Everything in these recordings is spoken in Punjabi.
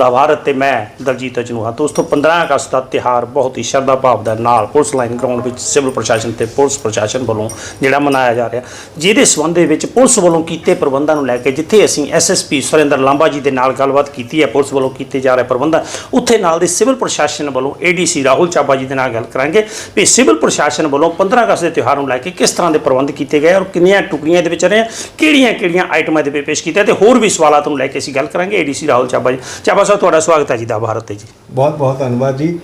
ਦਾ ਭਾਰਤ ਤੇ ਮੈਂ ਦਲਜੀਤ ਅਜਨੂਹਾ ਦੋਸਤੋ 15 ਅਗਸਤ ਦਾ ਤਿਹਾਰ ਬਹੁਤ ਹੀ ਸ਼ਰਧਾ ਭਾਵ ਦਾ ਨਾਲ ਪੁਲਿਸ ਲਾਈਨ ਗਰਾਊਂਡ ਵਿੱਚ ਸਿਵਲ ਪ੍ਰਸ਼ਾਸਨ ਤੇ ਪੁਲਿਸ ਪ੍ਰਸ਼ਾਸਨ ਵੱਲੋਂ ਜਿਹੜਾ ਮਨਾਇਆ ਜਾ ਰਿਹਾ। ਜਿਹਦੇ ਸੰਬੰਧ ਦੇ ਵਿੱਚ ਪੁਲਿਸ ਵੱਲੋਂ ਕੀਤੇ ਪ੍ਰਬੰਧਾਂ ਨੂੰ ਲੈ ਕੇ ਜਿੱਥੇ ਅਸੀਂ ਐਸਐਸਪੀ ਸੁਰਿੰਦਰ ਲਾਂਬਾ ਜੀ ਦੇ ਨਾਲ ਗੱਲਬਾਤ ਕੀਤੀ ਹੈ, ਪੁਲਿਸ ਵੱਲੋਂ ਕੀਤੇ ਜਾ ਰਹੇ ਪ੍ਰਬੰਧਾਂ, ਉੱਥੇ ਨਾਲ ਦੇ ਸਿਵਲ ਪ੍ਰਸ਼ਾਸਨ ਵੱਲੋਂ ਏਡੀਸੀ ਰਾਹੁਲ ਚਾਬਾ ਜੀ ਦੇ ਨਾਲ ਗੱਲ ਕਰਾਂਗੇ। ਵੀ ਸਿਵਲ ਪ੍ਰਸ਼ਾਸਨ ਵੱਲੋਂ 15 ਅਗਸਤ ਦੇ ਤਿਉਹਾਰ ਨੂੰ ਲੈ ਕੇ ਕਿਸ ਤਰ੍ਹਾਂ ਦੇ ਪ੍ਰਬੰਧ ਕੀਤੇ ਗਏ ਔਰ ਕਿੰਨੀਆਂ ਟੁਕੜੀਆਂ ਦੇ ਵਿੱਚ ਰਹੇ ਕਿਹੜੀਆਂ ਕਿਹੜੀਆਂ ਆਈਟਮਾਂ ਦੇ ਵਿੱਚ ਪੇਸ਼ ਕੀਤੇ ਤੇ ਹੋਰ ਵੀ ਸਵਾਲਾਂ ਨੂੰ ਲੈ ਕੇ ਅਸੀਂ ਗੱਲ ਕਰਾਂਗੇ। ਏਡੀਸੀ ਰਾਹੁਲ ਚਾਬਾ ਜੀ ਚਾਬਾ ਸਾਹਿਬ ਤੁਹਾਡਾ ਸਵਾਗਤ ਹੈ ਜੀ ਦਾ ਭਾਰਤ ਤੇ ਜੀ। ਬਹੁਤ ਬਹੁਤ ਧੰਨਵਾਦ ਜੀ।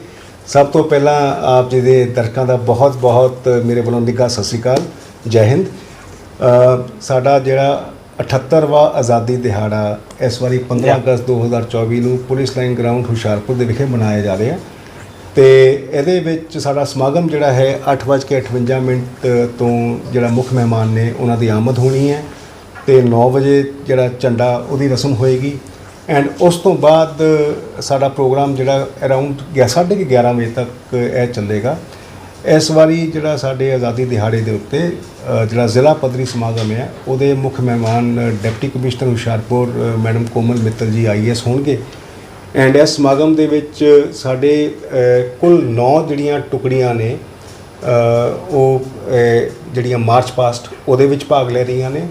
ਸਭ ਤੋਂ ਪਹਿਲਾਂ ਆਪ ਜੀ ਦੇ ਦਰਸ਼ਕਾਂ ਦਾ ਬਹੁਤ ਬਹੁਤ ਮੇਰੇ ਵੱਲੋਂ ਨਿੱਘਾ ਸਤਿ ਸ੍ਰੀ ਅਕਾਲ। ਜੈ ਹਿੰਦ। ਅ, ਸਾਡਾ ਜਿਹੜਾ 78ਵਾਂ ਆਜ਼ਾਦੀ ਦਿਹਾੜਾ ਇਸ ਵਾਰੀ 15 Yeah. ਅਗਸਤ 2024 ਨੂੰ ਪੁਲਿਸ ਲਾਈਨ ਗਰਾਊਂਡ ਹੁਸ਼ਿਆਰਪੁਰ ਦੇ ਵਿਖੇ ਮਨਾਇਆ ਜਾ ਰਿਹਾ। ਤੇ ਇਹਦੇ ਵਿੱਚ ਸਾਡਾ ਸਮਾਗਮ ਜਿਹੜਾ ਹੈ 8:58 ਮਿੰਟ ਤੋਂ ਜਿਹੜਾ ਮੁੱਖ ਮਹਿਮਾਨ ਨੇ ਉਹਨਾਂ ਦੀ ਆਮਦ ਹੋਣੀ ਹੈ ਤੇ 9 ਵਜੇ ਜਿਹੜਾ ਝੰਡਾ ਉਹਦੀ ਰਸਮ ਹੋਏਗੀ। ਐਂਡ ਉਸ ਤੋਂ ਬਾਅਦ ਸਾਡਾ ਪ੍ਰੋਗਰਾਮ ਜਿਹੜਾ ਅਰਾਊਂਡ 11:30 ਵਜੇ ਤੱਕ ਇਹ ਚੱਲੇਗਾ। ਇਸ ਵਾਰੀ ਜਿਹੜਾ ਸਾਡੇ ਆਜ਼ਾਦੀ ਦਿਹਾੜੇ ਦੇ ਉੱਤੇ ਜਿਹੜਾ ਜ਼ਿਲ੍ਹਾ ਪੱਧਰੀ ਸਮਾਗਮ ਹੈ, ਉਹਦੇ ਮੁੱਖ ਮਹਿਮਾਨ deputy commissioner Hoshiarpur madam Komal Mittal ji IAS ਹੋਣਗੇ। ਐਂਡ ਇਸ ਸਮਾਗਮ ਦੇ ਵਿੱਚ ਸਾਡੇ ਕੁੱਲ 9 ਜਿਹੜੀਆਂ ਟੁਕੜੀਆਂ ਨੇ ਉਹ ਜਿਹੜੀਆਂ ਮਾਰਚ ਪਾਸਟ ਉਹਦੇ ਵਿੱਚ ਭਾਗ ਲੈ ਰਹੀਆਂ ਨੇ।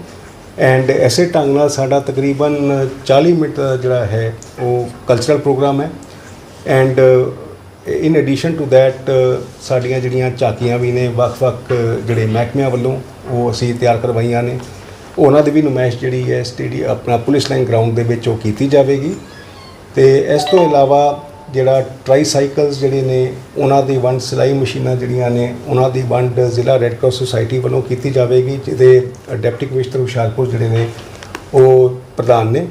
ਐਂਡ ਐਸੇ ਢੰਗ ਨਾਲ ਸਾਡਾ ਤਕਰੀਬਨ 40 ਮਿੰਟ ਦਾ ਜਿਹੜਾ ਹੈ, ਉਹ ਕਲਚਰਲ ਪ੍ਰੋਗਰਾਮ ਹੈ। And in addition to that ਸਾਡੀਆਂ ਜਿਹੜੀਆਂ ਝਾਕੀਆਂ ਵੀ ਨੇ, ਵੱਖ-ਵੱਖ ਜਿਹੜੇ ਮਹਿਕਮਿਆਂ ਵੱਲੋਂ ਉਹ ਅਸੀਂ ਤਿਆਰ ਕਰਵਾਈਆਂ ਨੇ। ਉਹਨਾਂ ਦੀ ਵੀ ਨੁਮਾਇਸ਼ ਜਿਹੜੀ ਹੈ ਸਟੇਡੀ ਆਪਣਾ ਪੁਲਿਸ ਲਾਈਨ ਗਰਾਊਂਡ ਦੇ ਵਿੱਚ ਉਹ ਕੀਤੀ ਜਾਵੇਗੀ। ਤੇ ਇਸ ਤੋਂ ਇਲਾਵਾ ਜਿਹੜਾ ਟ੍ਰਾਈਸਾਈਕਲਸ ਜਿਹੜੇ ਨੇ, ਉਹਨਾਂ ਦੀ ਵੰਡ ਸਿਲਾਈ ਮਸ਼ੀਨਾਂ ਜਿਹੜੀਆਂ ਨੇ, ਉਹਨਾਂ ਦੀ ਵੰਡ ਜ਼ਿਲ੍ਹਾ ਰੈੱਡ ਕਰਾਸ ਸੁਸਾਇਟੀ ਵੱਲੋਂ ਕੀਤੀ ਜਾਵੇਗੀ, ਜਿਹਦੇ ਡਿਪਟੀ ਕਮਿਸ਼ਨਰ ਹੁਸ਼ਿਆਰਪੁਰ ਜਿਹੜੇ ਨੇ, ਉਹ ਪ੍ਰਧਾਨ ਨੇ।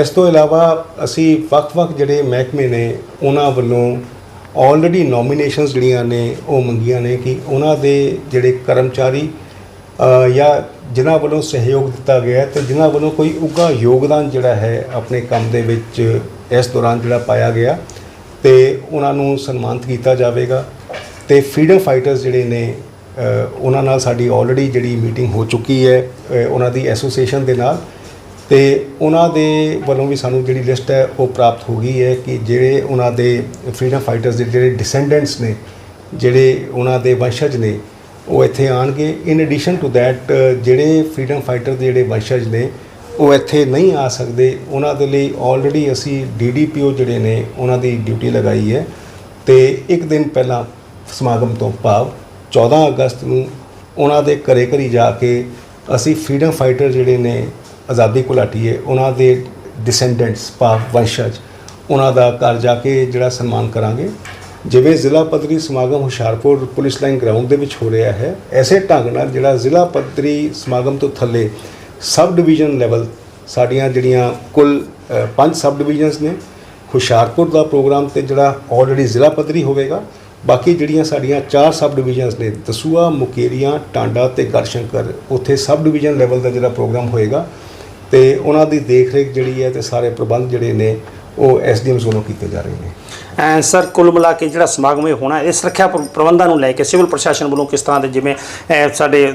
ਇਸ ਤੋਂ ਇਲਾਵਾ ਅਸੀਂ ਵੱਖ-ਵੱਖ ਜਿਹੜੇ ਮਹਿਕਮੇ ਨੇ, ਉਹਨਾਂ ਵੱਲੋਂ ਆਲਰੇਡੀ ਨੋਮੀਨੇਸ਼ਨਸ ਜਿਹੜੀਆਂ ਨੇ, ਉਹ ਮੰਗੀਆਂ ਨੇ ਕਿ ਉਹਨਾਂ ਦੇ ਜਿਹੜੇ ਕਰਮਚਾਰੀ ਜਾਂ ਜਿਨ੍ਹਾਂ ਵੱਲੋਂ ਸਹਿਯੋਗ ਦਿੱਤਾ ਗਿਆ ਤੇ ਜਿਨ੍ਹਾਂ ਵੱਲੋਂ ਕੋਈ ਉੱਘਾ ਯੋਗਦਾਨ ਜਿਹੜਾ ਹੈ ਆਪਣੇ ਕੰਮ ਦੇ ਵਿੱਚ ਇਸ ਦੌਰਾਨ ਜਿਹੜਾ ਪਾਇਆ ਗਿਆ ਤੇ ਉਹਨਾਂ ਨੂੰ ਸਨਮਾਨਿਤ ਕੀਤਾ ਜਾਵੇਗਾ ਤੇ ਫਰੀडम ਫਾਈਟਰਸ ਜਿਹੜੇ ਨੇ ਉਹਨਾਂ ਨਾਲ ਸਾਡੀ ਆਲਰੇਡੀ ਜਿਹੜੀ ਮੀਟਿੰਗ ਹੋ ਚੁੱਕੀ ਹੈ ਉਹਨਾਂ ਦੀ ਐਸੋਸੀਏਸ਼ਨ ਦੇ ਨਾਲ ਤੇ ਉਹਨਾਂ ਦੇ ਵੱਲੋਂ ਵੀ ਸਾਨੂੰ ਜਿਹੜੀ ਲਿਸਟ ਹੈ ਉਹ ਪ੍ਰਾਪਤ ਹੋ ਗਈ ਹੈ ਕਿ ਜਿਹੜੇ ਉਹਨਾਂ ਦੇ ਫਰੀडम ਫਾਈਟਰਸ ਦੇ ਜਿਹੜੇ ਡਿਸੈਂਡੈਂਟਸ ਨੇ, ਜਿਹੜੇ ਉਹਨਾਂ ਦੇ ਵੰਸ਼ਜ ਨੇ ਉਹ ਇੱਥੇ ਆਣਗੇ ਇਨ ਐਡੀਸ਼ਨ ਟੂ ਦੈਟ ਜਿਹੜੇ ਫਰੀडम ਫਾਈਟਰ ਦੇ ਜਿਹੜੇ ਵੰਸ਼ਜ ਨੇ, ਉਹ ਇੱਥੇ ਨਹੀਂ ਆ ਸਕਦੇ। ਉਹਨਾਂ ਦੇ ਲਈ ਆਲਰੇਡੀ ਅਸੀਂ ਡੀਡੀਪੀਓ ਜਿਹੜੇ ਨੇ, ਉਹਨਾਂ ਦੀ ਡਿਊਟੀ ਲਗਾਈ ਹੈ। ਤੇ ਇੱਕ ਦਿਨ ਪਹਿਲਾਂ ਸਮਾਗਮ ਤੋਂ ਭਾਵ 14 ਅਗਸਤ ਨੂੰ ਉਹਨਾਂ ਦੇ ਘਰੇ ਘਰੀ ਜਾ ਕੇ ਅਸੀਂ ਫਰੀडम ਫਾਈਟਰ ਜਿਹੜੇ ਨੇ, ਆਜ਼ਾਦੀ ਘੁਲਾਟੀਏ, ਉਹਨਾਂ ਦੇ ਡਿਸੈਂਡੈਂਟਸ ਭਾਵ ਵੰਸ਼ਜ, ਉਹਨਾਂ ਦਾ ਘਰ ਜਾ ਕੇ ਜਿਹੜਾ ਸਨਮਾਨ ਕਰਾਂਗੇ। ਜਿਵੇਂ ਜ਼ਿਲ੍ਹਾ ਪੱਧਰੀ ਸਮਾਗਮ ਹੁਸ਼ਿਆਰਪੁਰ ਪੁਲਿਸ ਲਾਈਨ ਗਰਾਊਂਡ ਦੇ ਵਿੱਚ ਹੋ ਰਿਹਾ ਹੈ, ਐਸੇ ਢੰਗ ਨਾਲ ਜਿਹੜਾ ਜ਼ਿਲ੍ਹਾ ਪੱਧਰੀ ਸਮਾਗਮ ਤੋਂ ਥੱਲੇ ਸਬ ਡਿਵੀਜ਼ਨ ਲੈਵਲ ਸਾਡੀਆਂ ਜਿਹੜੀਆਂ ਕੁੱਲ ਪੰਜ ਸਬ ਡਿਵੀਜ਼ਨਸ ਨੇ, ਹੁਸ਼ਿਆਰਪੁਰ ਦਾ ਪ੍ਰੋਗਰਾਮ ਤੇ ਜਿਹੜਾ ਆਲਰੇਡੀ ਜ਼ਿਲ੍ਹਾ ਪੱਧਰੀ ਹੋਵੇਗਾ, ਬਾਕੀ ਜਿਹੜੀਆਂ ਸਾਡੀਆਂ ਚਾਰ ਸਬ ਡਿਵੀਜ਼ਨਸ ਨੇ, ਦਸੂਆ, ਮੁਕੇਰੀਆਂ, ਟਾਂਡਾ ਤੇ ਗੜਸ਼ੰਕਰ, ਉੱਥੇ ਸਬ ਡਿਵੀਜ਼ਨ ਲੈਵਲ ਦਾ ਜਿਹੜਾ ਪ੍ਰੋਗਰਾਮ ਹੋਏਗਾ ਤੇ ਉਹਨਾਂ ਦੀ ਦੇਖਰੇਖ ਜਿਹੜੀ ਹੈ ਤੇ ਸਾਰੇ ਪ੍ਰਬੰਧ ਜਿਹੜੇ ਨੇ ਉਹ ਐਸਡੀਐਮਸ ਵੱਲੋਂ ਕੀਤੇ ਜਾ ਰਹੇ ਨੇ? ਐਂ ਸਰ, ਕੁੱਲ ਮਿਲਾ ਕੇ ਜਿਹੜਾ ਸਮਾਗਮ ਇਹ ਹੋਣਾ ਇਹ ਸੁਰੱਖਿਆ ਪ੍ਰਬੰਧਾਂ ਨੂੰ ਲੈ ਕੇ ਸਿਵਲ ਪ੍ਰਸ਼ਾਸਨ ਵੱਲੋਂ ਕਿਸ ਤਰ੍ਹਾਂ ਦੇ ਜਿਵੇਂ ਸਾਡੇ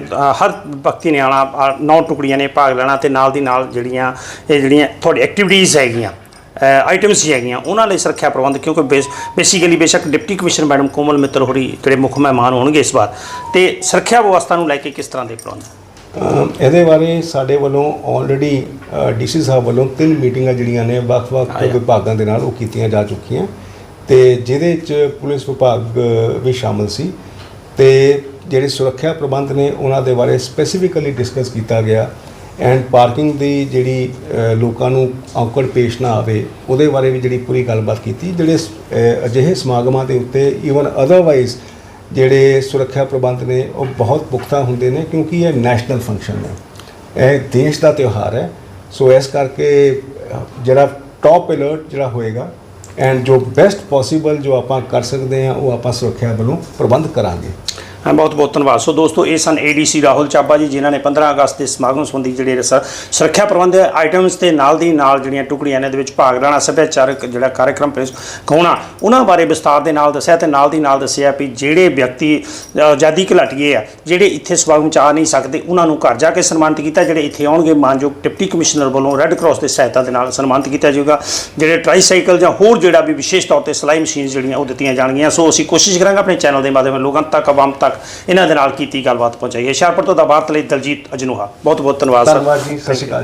ਹਰ ਵਿਅਕਤੀ ਨੇ ਆਣਾ ਨੌ ਟੁਕੜੀਆਂ ਨੇ ਭਾਗ ਲੈਣਾ ਤੇ ਨਾਲ ਦੀ ਨਾਲ ਜਿਹੜੀਆਂ, ਇਹ ਜਿਹੜੀਆਂ ਤੁਹਾਡੀ ਐਕਟੀਵਿਟੀਜ਼ ਹੈਗੀਆਂ ਆਈਟਮਸ ਹੈਗੀਆਂ, ਉਹਨਾਂ ਲਈ ਸੁਰੱਖਿਆ ਪ੍ਰਬੰਧ, ਕਿਉਂਕਿ ਬੇਸਿਕਲੀ ਬੇਸ਼ੱਕ deputy commissioner madam Komal Mittal ਹੋਰੀ ਜਿਹੜੇ ਮੁੱਖ ਮਹਿਮਾਨ ਹੋਣਗੇ ਇਸ ਵਾਰ, ਤੇ ਸੁਰੱਖਿਆ ਵਿਵਸਥਾ ਨੂੰ ਲੈ ਕੇ ਕਿਸ ਤਰ੍ਹਾਂ ਦੇ ਪ੍ਰਬੰਧ? ਇਹਦੇ ਬਾਰੇ ਸਾਡੇ ਵੱਲੋਂ ਆਲਰੇਡੀ ਡੀਸੀ ਸਾਹਿਬ ਵੱਲੋਂ ਤਿੰਨ ਮੀਟਿੰਗਾਂ ਜਿਹੜੀਆਂ ਨੇ ਵੱਖ-ਵੱਖ। ਵਿਭਾਗਾਂ ਦੇ ਨਾਲ ਉਹ ਕੀਤੀਆਂ ਜਾ ਚੁੱਕੀਆਂ। ਤੇ ਜਿਹਦੇ ਚ ਪੁਲਿਸ ਵਿਭਾਗ ਵੀ ਸ਼ਾਮਲ ਸੀ। ਤੇ ਜਿਹੜੇ ਸੁਰੱਖਿਆ ਪ੍ਰਬੰਧ ਨੇ ਉਹਨਾਂ ਦੇ ਬਾਰੇ ਸਪੈਸੀਫਿਕਲੀ ਡਿਸਕਸ ਕੀਤਾ ਗਿਆ। ਐਂਡ ਪਾਰਕਿੰਗ ਦੀ ਜਿਹੜੀ ਲੋਕਾਂ ਨੂੰ ਔਕੜ ਪੇਸ਼ ਨਾ ਆਵੇ ਉਹਦੇ ਬਾਰੇ ਵੀ ਜਿਹੜੀ ਪੂਰੀ ਗੱਲਬਾਤ ਕੀਤੀ ਜਿਹੜੇ ਅਜਿਹੇ ਸਮਾਗਮਾਂ ਦੇ ਉੱਤੇ ਈਵਨ ਅਦਰਵਾਈਜ਼ ਜਿਹੜੇ ਸੁਰੱਖਿਆ ਪ੍ਰਬੰਧ ਨੇ, ਉਹ ਬਹੁਤ ਪੁਖਤਾ ਹੁੰਦੇ ਨੇ ਕਿਉਂਕਿ ਇਹ ਨੈਸ਼ਨਲ ਫੰਕਸ਼ਨ ਹੈ ਇਹ ਦੇਸ਼ ਦਾ ਤਿਉਹਾਰ ਹੈ। ਸੋ ਇਸ ਕਰਕੇ ਜਿਹੜਾ ਟੌਪ ਅਲਰਟ ਜਿਹੜਾ ਹੋਏਗਾ ਐਂਡ ਜੋ ਬੈਸਟ ਪੋਸੀਬਲ ਜੋ ਆਪਾਂ ਕਰ ਸਕਦੇ ਹਾਂ, ਉਹ ਆਪਾਂ ਸੁਰੱਖਿਆ ਵੱਲੋਂ ਪ੍ਰਬੰਧ ਕਰਾਂਗੇ। ਬਹੁਤ ਬਹੁਤ ਧੰਨਵਾਦ। ਸੋ ਦੋਸਤੋ, ਇਹ ਸਨ ਏਡੀਸੀ ਰਾਹੁਲ ਚਾਬਾ ਜੀ, ਜਿਨ੍ਹਾਂ ਨੇ 15 ਅਗਸਤ ਦੇ ਸਮਾਗਮ ਸੰਬੰਧੀ ਜਿਹੜੇ ਸ- ਸੁਰੱਖਿਆ ਪ੍ਰਬੰਧ ਆਈਟਮਸ ਤੇ ਨਾਲ ਦੀ ਨਾਲ ਜਿਹੜੀਆਂ ਟੁਕੜੀਆਂ ਨੇ ਦੇ ਵਿੱਚ ਭਾਗ ਲੈਣਾ, ਸੱਭਿਆਚਾਰਕ ਜਿਹੜਾ ਕਾਰਜਕ੍ਰਮ ਪੇਸ਼ ਉਹਨਾਂ ਬਾਰੇ ਵਿਸਤਾਰ ਦੇ ਨਾਲ ਦੱਸਿਆ ਤੇ ਨਾਲ ਦੀ ਨਾਲ ਦੱਸਿਆ ਵੀ ਜਿਹੜੇ ਵਿਅਕਤੀ ਆਜ਼ਾਦੀ ਘੁਲਾਟੀਏ ਆ, ਜਿਹੜੇ ਇੱਥੇ ਸਮਾਗਮ ਚ ਆ ਨਹੀਂ ਸਕਦੇ, ਉਹਨਾਂ ਨੂੰ ਘਰ ਜਾ ਕੇ ਸਨਮਾਨਿਤ ਕੀਤਾ, ਜਿਹੜੇ ਇੱਥੇ ਆਉਣਗੇ, ਮਾਨਯੋਗ ਡਿਪਟੀ ਕਮਿਸ਼ਨਰ ਵੱਲੋਂ ਰੈੱਡ ਕਰਾਸ ਦੇ ਸਹਾਇਤਾ ਦੇ ਨਾਲ ਸਨਮਾਨਿਤ ਕੀਤਾ ਜਾਊਗਾ, ਜਿਹੜੇ ਟ੍ਰਾਈਸਾਈਕਲ ਜਾਂ ਹੋਰ ਜਿਹੜਾ ਵੀ ਵਿਸ਼ੇਸ਼ ਤੌਰ ਤੇ ਸਿਲਾਈ ਮਸ਼ੀਨਸ ਜਿਹੜੀਆਂ ਉਹ ਦਿੱਤੀਆਂ ਜਾਣਗੀਆਂ। ਸੋ ਅਸੀਂ ਕੋਸ਼ਿਸ਼ ਕਰਾਂਗੇ ਆਪਣੇ ਚੈਨਲ ਦੇ ਮਾਧਿਅਮ ਨਾਲ ਲੋਕਾਂ ਤੱਕ, ਆਵਾਮ ਤੱਕ ਇਹਨਾਂ ਦੇ ਨਾਲ ਕੀਤੀ ਗੱਲਬਾਤ ਪਹੁੰਚਾਈਏ ਹੁਸ਼ਿਆਰਪੁਰ ਤੋਂ ਦਾ ਬਾਤ ਲਈ ਦਲਜੀਤ ਅਜਨੂਹਾ। ਬਹੁਤ ਬਹੁਤ ਧੰਨਵਾਦ, ਸਰ। ਧੰਨਵਾਦ ਜੀ, ਸਤਿ ਸ਼੍ਰੀ ਅਕਾਲ